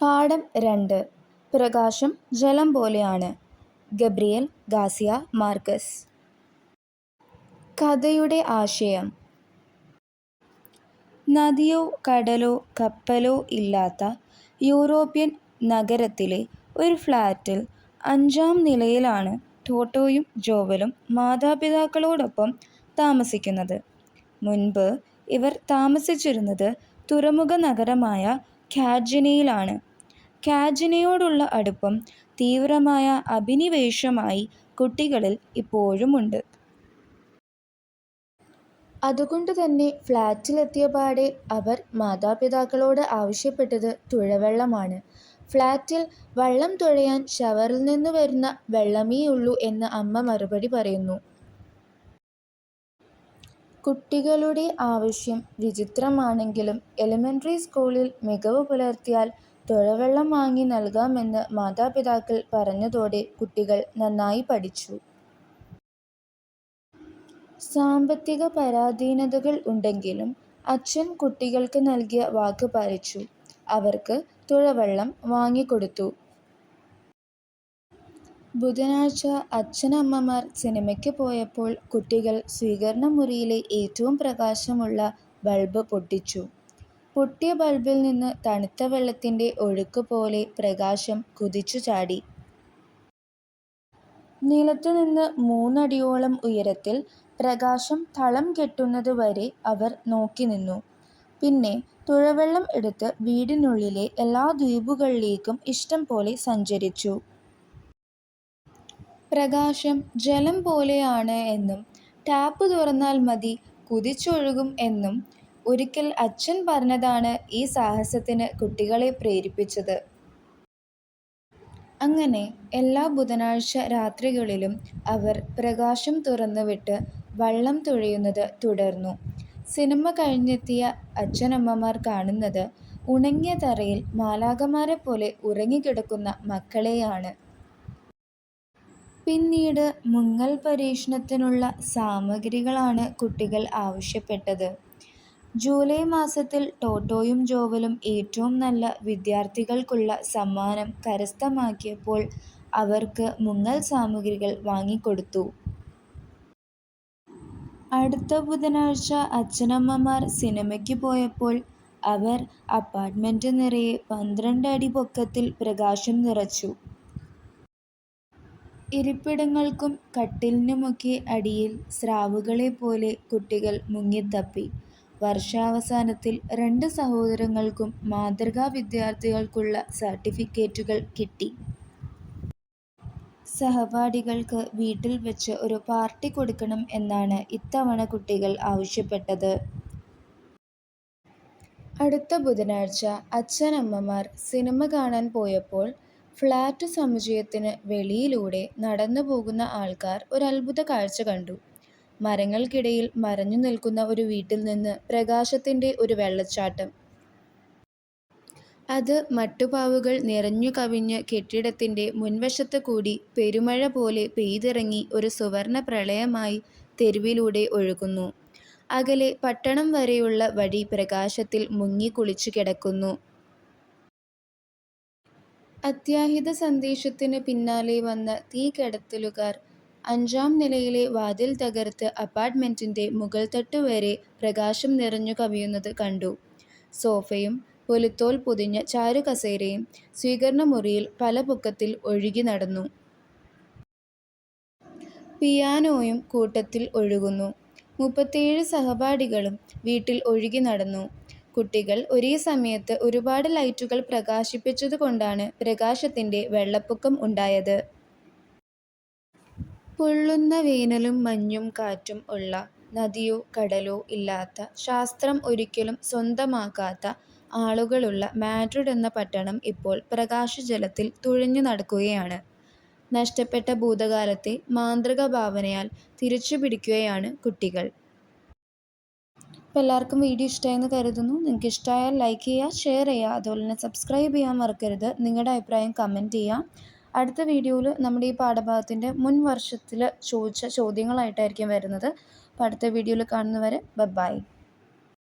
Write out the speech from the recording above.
പാഠം രണ്ട്. പ്രകാശം ജലം പോലെയാണ്. Gabriel Garcia Marquez. കഥയുടെ ആശയം. നദിയോ കടലോ കപ്പലോ ഇല്ലാത്ത യൂറോപ്യൻ നഗരത്തിലെ ഒരു ഫ്ലാറ്റിൽ അഞ്ചാം നിലയിലാണ് ടോട്ടോയും ജോവലും മാതാപിതാക്കളോടൊപ്പം താമസിക്കുന്നത്. മുൻപ് ഇവർ താമസിച്ചിരുന്നത് തുറമുഖ നഗരമായ കാഡ്ജിനയിലാണ്. കാജിനയോടുള്ള അടുപ്പം തീവ്രമായ അഭിനിവേശമായി കുട്ടികളിൽ ഇപ്പോഴുമുണ്ട്. അതുകൊണ്ട് തന്നെ ഫ്ലാറ്റിലെത്തിയ പാടെ അവർ മാതാപിതാക്കളോട് ആവശ്യപ്പെട്ടത് തുഴവെള്ളമാണ്. ഫ്ലാറ്റിൽ വള്ളം തുഴയാൻ ഷവറിൽ നിന്ന് വരുന്ന വെള്ളമേയുള്ളൂ എന്ന് അമ്മ മറുപടി പറയുന്നു. കുട്ടികളുടെ ആവശ്യം വിചിത്രമാണെങ്കിലും എലിമെന്ററി സ്കൂളിൽ മികവ് പുലർത്തിയാൽ തുഴവെള്ളം വാങ്ങി നൽകാമെന്ന് മാതാപിതാക്കൾ പറഞ്ഞതോടെ കുട്ടികൾ നന്നായി പഠിച്ചു. സാമ്പത്തിക പരാധീനതകൾ ഉണ്ടെങ്കിലും അച്ഛൻ കുട്ടികൾക്ക് നൽകിയ വാക്ക് പാലിച്ചു. അവർക്ക് തുഴവള്ളം വാങ്ങിക്കൊടുത്തു. ബുധനാഴ്ച അച്ഛനമ്മമാർ സിനിമയ്ക്ക് പോയപ്പോൾ കുട്ടികൾ സ്വീകരണമുറിയിലെ ഏറ്റവും പ്രകാശമുള്ള ബൾബ് പൊട്ടിച്ചു. പൊട്ടിയ ബൾബിൽ നിന്ന് തണുത്ത വെള്ളത്തിന്റെ ഒഴുക്ക് പോലെ പ്രകാശം കുതിച്ചു ചാടി കുതിച്ചുചാടി. നിലത്തുനിന്ന് മൂന്നടിയോളം ഉയരത്തിൽ പ്രകാശം തളം കെട്ടുന്നത് വരെ അവർ നോക്കി നിന്നു പിന്നെ തുഴവള്ളം എടുത്ത് വീടിനുള്ളിലെ എല്ലാ ദ്വീപുകളിലേക്കും ഇഷ്ടം പോലെ സഞ്ചരിച്ചു. പ്രകാശം ജലം പോലെയാണ് എന്നും ടാപ്പ് തുറന്നാൽ മതി കുതിച്ചൊഴുകും എന്നും ഒരിക്കൽ അച്ഛൻ പറഞ്ഞതാണ് ഈ സാഹസത്തിന് കുട്ടികളെ പ്രേരിപ്പിച്ചത്. അങ്ങനെ എല്ലാ ബുധനാഴ്ച രാത്രികളിലും അവർ പ്രകാശം തുറന്നുവിട്ട് വള്ളം തുഴയുന്നത് തുടർന്നു. സിനിമ കഴിഞ്ഞെത്തിയ അച്ഛനമ്മമാർ കാണുന്നത് ഉണങ്ങിയ തറയിൽ മാലാഖമാരെപ്പോലെ ഉറങ്ങിക്കിടക്കുന്ന മക്കളെയാണ്. പിന്നീട് മുങ്ങൽ പരീക്ഷണത്തിനുള്ള സാമഗ്രികളാണ് കുട്ടികൾ ആവശ്യപ്പെട്ടത്. ജൂലൈ മാസത്തിൽ ടോട്ടോയും ജോവലും ഏറ്റവും നല്ല വിദ്യാർത്ഥികൾക്കുള്ള സമ്മാനം കരസ്ഥമാക്കിയപ്പോൾ അവർക്ക് മുങ്ങൽ സാമഗ്രികൾ വാങ്ങിക്കൊടുത്തു. അടുത്ത ബുധനാഴ്ച അച്ഛനമ്മമാർ സിനിമയ്ക്ക് പോയപ്പോൾ അവർ അപ്പാർട്ട്മെന്റ് നിറയെ പന്ത്രണ്ട് അടി പൊക്കത്തിൽ പ്രകാശം നിറച്ചു. ഇരിപ്പിടങ്ങൾക്കും കട്ടിലിനുമൊക്കെ അടിയിൽ സ്രാവുകളെ പോലെ കുട്ടികൾ മുങ്ങിത്തപ്പി. വർഷാവസാനത്തിൽ രണ്ട് സഹോദരങ്ങൾക്കും മാതൃകാ വിദ്യാർത്ഥികൾക്കുള്ള സർട്ടിഫിക്കറ്റുകൾ കിട്ടി. സഹപാഠികൾക്ക് വീട്ടിൽ വെച്ച് ഒരു പാർട്ടി കൊടുക്കണം എന്നാണ് ഇത്തവണ കുട്ടികൾ ആവശ്യപ്പെട്ടത്. അടുത്ത ബുധനാഴ്ച അച്ഛനമ്മമാർ സിനിമ കാണാൻ പോയപ്പോൾ ഫ്ലാറ്റ് സമുച്ചയത്തിന് വെളിയിലൂടെ നടന്നുപോകുന്ന ആൾക്കാർ ഒരു അത്ഭുത കാഴ്ച കണ്ടു. മരങ്ങൾക്കിടയിൽ മറഞ്ഞുനിൽക്കുന്ന ഒരു വീട്ടിൽ നിന്ന് പ്രകാശത്തിന്റെ ഒരു വെള്ളച്ചാട്ടം. അത് മട്ടുപാവുകൾ നിറഞ്ഞു കവിഞ്ഞ് കെട്ടിടത്തിന്റെ മുൻവശത്ത് കൂടി പെരുമഴ പോലെ പെയ്തിറങ്ങി ഒരു സുവർണപ്രളയമായി തെരുവിലൂടെ ഒഴുകുന്നു. അകലെ പട്ടണം വരെയുള്ള വഴി പ്രകാശത്തിൽ മുങ്ങിക്കുളിച്ചു കിടക്കുന്നു. അത്യാഹിത സന്ദേശത്തിന് പിന്നാലെ വന്ന തീകടത്തലുകാർ അഞ്ചാം നിലയിലെ വാതിൽ തകർത്ത് അപ്പാർട്ട്മെന്റിന്റെ മുകൾത്തട്ട് വരെ പ്രകാശം നിറഞ്ഞു കവിയുന്നത് കണ്ടു. സോഫയും പൊലുത്തോൽ പൊതിഞ്ഞ ചാരുകസേരയും സ്വീകരണമുറിയിൽ പല പൊക്കത്തിൽ ഒഴുകി നടന്നു പിയാനോയും കൂട്ടത്തിൽ ഒഴുകുന്നു. മുപ്പത്തിയേഴ് സഹപാഠികളും വീട്ടിൽ ഒഴുകിനടന്നു. കുട്ടികൾ ഒരേ സമയത്ത് ഒരുപാട് ലൈറ്റുകൾ പ്രകാശിപ്പിച്ചതുകൊണ്ടാണ് പ്രകാശത്തിന്റെ വെള്ളപ്പൊക്കം ഉണ്ടായത്. പൊള്ളുന്ന വേനലും മഞ്ഞും കാറ്റും ഉള്ള, നദിയോ കടലോ ഇല്ലാത്ത, ശാസ്ത്രം ഒരിക്കലും സ്വന്തമാക്കാത്ത ആളുകളുള്ള മാഡ്രിഡ് എന്ന പട്ടണം ഇപ്പോൾ പ്രകാശജലത്തിൽ തുഴഞ്ഞു നടക്കുകയാണ് നഷ്ടപ്പെട്ട ഭൂതകാലത്തെ മാന്ത്രിക ഭാവനയാൽ തിരിച്ചുപിടിക്കുകയാണ് കുട്ടികൾ. അപ്പോൾ എല്ലാവർക്കും വീഡിയോ ഇഷ്ടമായെന്ന് കരുതുന്നു. നിങ്ങൾക്ക് ഇഷ്ടമായാൽ ലൈക്ക് ചെയ്യുക, ഷെയർ ചെയ്യുക, അതുപോലെ തന്നെ സബ്സ്ക്രൈബ് ചെയ്യാൻ മറക്കരുത്. നിങ്ങളുടെ അഭിപ്രായം കമന്റ് ചെയ്യുക. അടുത്ത വീഡിയോയിൽ നമ്മുടെ ഈ പാഠഭാഗത്തിന്റെ മുൻ വർഷത്തിൽ ചോദിച്ച ചോദ്യങ്ങളായിട്ടായിരിക്കും വരുന്നത്. അപ്പോൾ അടുത്ത വീഡിയോയിൽ കാണുന്നവരെ ബൈ